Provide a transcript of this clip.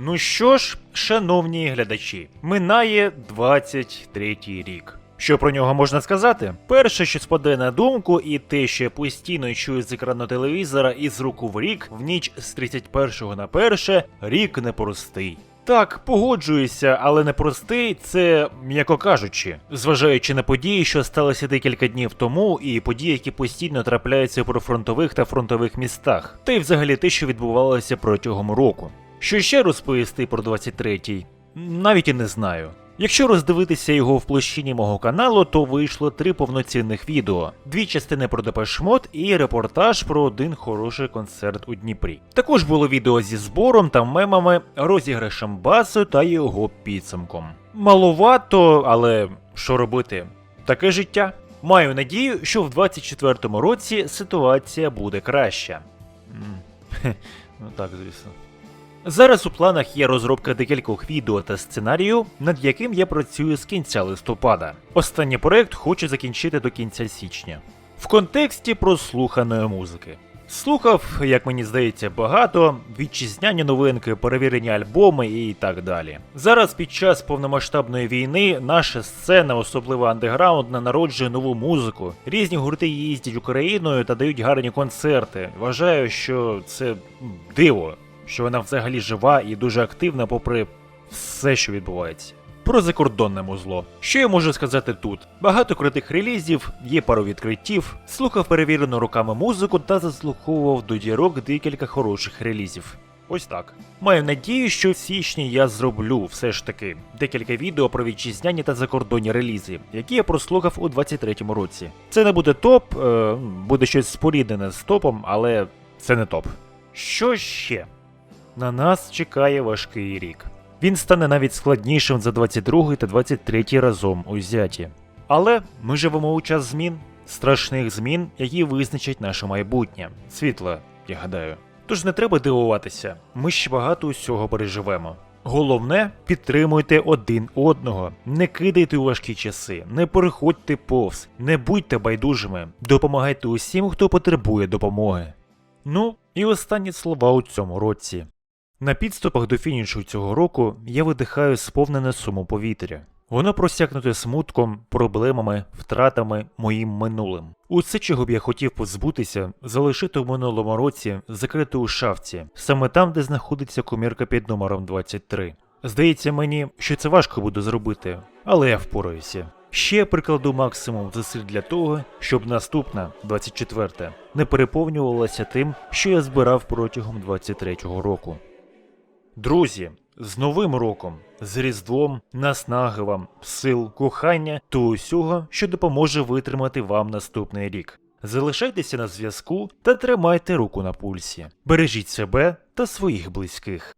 Ну що ж, шановні глядачі, минає 23-й рік. Що про нього можна сказати? Перше, що спадає на думку, і те, що я постійно чую з екрану телевізора і з руку в рік, в ніч з 31 на 1, рік непростий. Так, погоджуюся, але непростий це, м'яко кажучи, зважаючи на події, що сталися декілька днів тому, і події, які постійно трапляються у прифронтових та фронтових містах, та й взагалі те, що відбувалося протягом року. Що ще розповісти про 23-й? Навіть і не знаю. Якщо роздивитися його в площині мого каналу, то вийшло три повноцінних відео: дві частини про Депешмот і репортаж про один хороший концерт у Дніпрі. Також було відео зі збором та мемами, розіграшем басу та його підсумком. Маловато, але що робити? Таке життя. Маю надію, що в 24-му році ситуація буде краща. Ну так, звісно. Зараз у планах є розробка декількох відео та сценарію, над яким я працюю з кінця листопада. Останній проект хочу закінчити до кінця січня. В контексті прослуханої музики. Слухав, як мені здається, багато, вітчизняні новинки, перевірені альбоми і так далі. Зараз під час повномасштабної війни наша сцена, особливо андеграундна, народжує нову музику. Різні гурти їздять Україною та дають гарні концерти. Вважаю, що це диво, що вона взагалі жива і дуже активна, попри все, що відбувається. Про закордонне музло. Що я можу сказати тут? Багато крутих релізів, є пару відкриттів, слухав перевірену руками музику та заслуховував до дірок декілька хороших релізів. Ось так. Маю надію, що в січні я зроблю все ж таки декілька відео про вітчизняні та закордонні релізи, які я прослухав у 23-му році. Це не буде топ, е, буде щось споріднене з топом, але це не топ. Що ще? На нас чекає важкий рік. Він стане навіть складнішим за 22 та 23 разом узяті. Але ми живемо у час змін, страшних змін, які визначать наше майбутнє. Світле, я гадаю. Тож не треба дивуватися, ми ще багато усього переживемо. Головне, підтримуйте один одного, не кидайте у важкі часи, не переходьте повз, не будьте байдужими, допомагайте усім, хто потребує допомоги. Ну, і останні слова у цьому році. На підступах до фінішу цього року я видихаю сповнене суму повітря. Воно просякнуте смутком, проблемами, втратами, моїм минулим. Усе, чого б я хотів позбутися, залишити в минулому році, закрити у шафці, саме там, де знаходиться комірка під номером 23. Здається мені, що це важко буде зробити, але я впораюся. Ще прикладу максимум зусиль для того, щоб наступна, 24, не переповнювалася тим, що я збирав протягом 23-го року. Друзі, з Новим роком, з Різдвом, наснаги вам, сил, кохання та усього, що допоможе витримати вам наступний рік. Залишайтеся на зв'язку та тримайте руку на пульсі. Бережіть себе та своїх близьких.